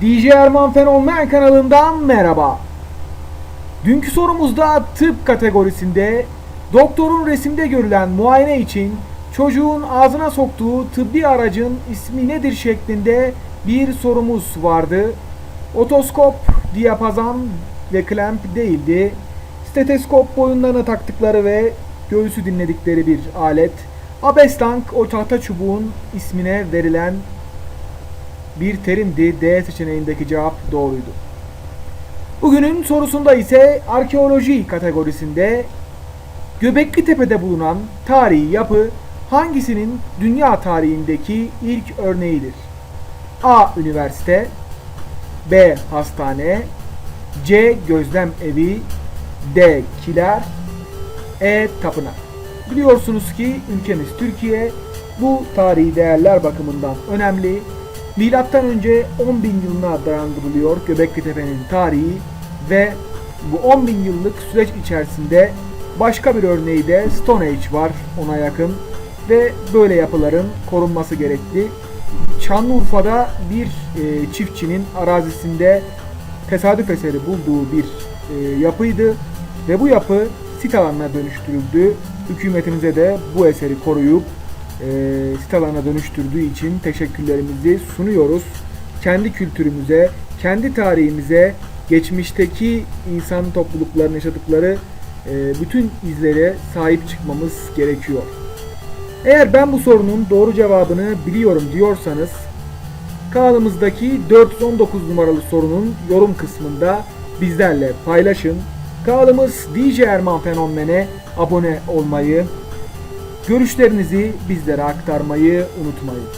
DJ Erman Fenomen kanalından merhaba. Dünkü sorumuzda tıp kategorisinde doktorun resimde görülen muayene için çocuğun ağzına soktuğu tıbbi aracın ismi nedir şeklinde bir sorumuz vardı. Otoskop, diyapazan ve klemp değildi. Steteskop boyunlarına taktıkları ve göğsü dinledikleri bir alet. Abestank o tahta çubuğun ismine verilen bir terimdi. D seçeneğindeki cevap doğruydu. Bugünün sorusunda ise arkeoloji kategorisinde Göbekli Tepe'de bulunan tarihi yapı hangisinin dünya tarihindeki ilk örneğidir? A. Üniversite B. Hastane C. Gözlem evi D. Kiler E. Tapınak Biliyorsunuz ki ülkemiz Türkiye bu tarihi değerler bakımından önemli. Milattan önce 10 bin yılına dayandırılıyor Göbekli Tepe'nin tarihi ve bu 10 bin yıllık süreç içerisinde başka bir örneği de Stone Age var ona yakın ve böyle yapıların korunması gerekli. Şanlıurfa'da bir e, çiftçinin arazisinde tesadüf eseri bulduğu bir e, yapıydı ve bu yapı sit alanına dönüştürüldü. Hükümetimize de bu eseri koruyup sit alanına dönüştürdüğü için teşekkürlerimizi sunuyoruz. Kendi kültürümüze, kendi tarihimize, geçmişteki insan topluluklarının yaşadıkları e, bütün izlere sahip çıkmamız gerekiyor. Eğer ben bu sorunun doğru cevabını biliyorum diyorsanız kanalımızdaki 419 numaralı sorunun yorum kısmında bizlerle paylaşın. Kanalımız DJ Erman Fenomen'e abone olmayı, görüşlerinizi bizlere aktarmayı unutmayın.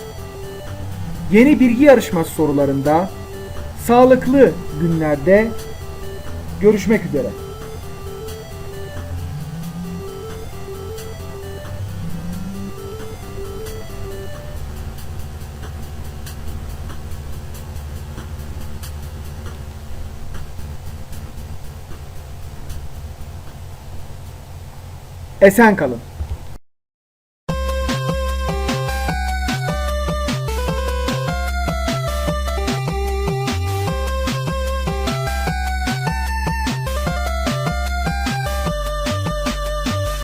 Yeni bilgi yarışması sorularında sağlıklı günlerde görüşmek üzere. Esen kalın.